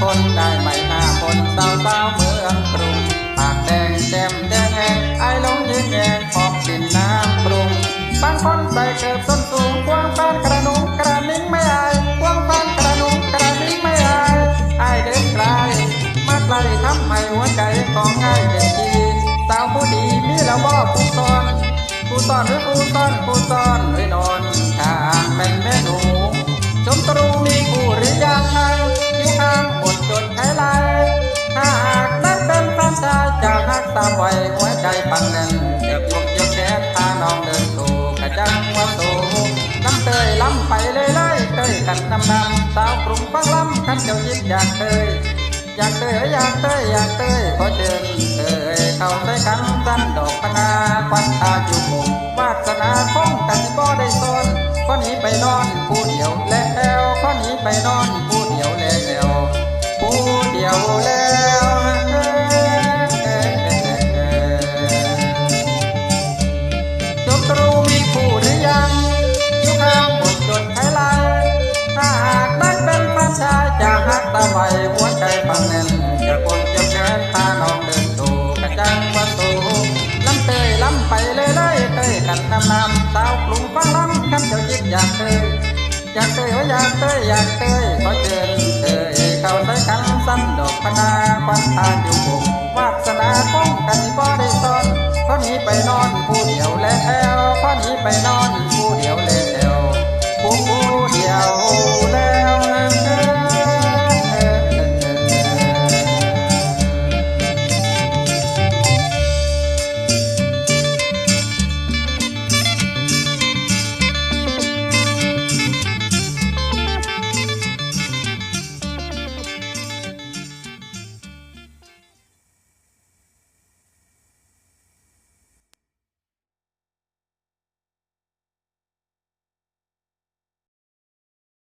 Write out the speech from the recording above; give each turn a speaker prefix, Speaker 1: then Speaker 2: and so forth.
Speaker 1: คนได้ใหมหน้าคนสาวสาวเมืองกรุงปากแดงแก้มแดงแหงไอ้ลงยืนแยงขอบดินน้ำปรุงบางคนใส่เกิบส้นสูงควงแฟนกระนุง ไว้หัวใจปังแน่นเด็กพวกเจ้าแก่พาน้องเดินสู่กระจังว่าสู่ลำเตยล้ำไปเลยเลยเตยกันนำนำสาวกรุงฟังล้ำขันเจ้ายิ้มอยากเตยอยากเตยอยากเตยอยากเตยขอเชิญเตยเข้าใส่กันสั้นดอกพนาควันตาอยู่มุมวาสนาคงกันที่บ่ได้ซ้อนข้อนี้ไปนอนผู้เดียวแล้วข้อนี้ไปนอนผู้เดียวแล้วผู้เดียวแล้ว นำนำสาวกลุ่มฟังลำกันเจ้ายิบอยากเตยอยากเตยอยากเตยอยากเตยขอเชิญเตยเข้าใส่กันสั้นดอกพนาควันตาอยู่บุกวาสนาคงกันบ่ได้ซ่อนข้อนี้ไปนอนผู้เดียวแล้วข้อนี้ไปนอนผู้เดียว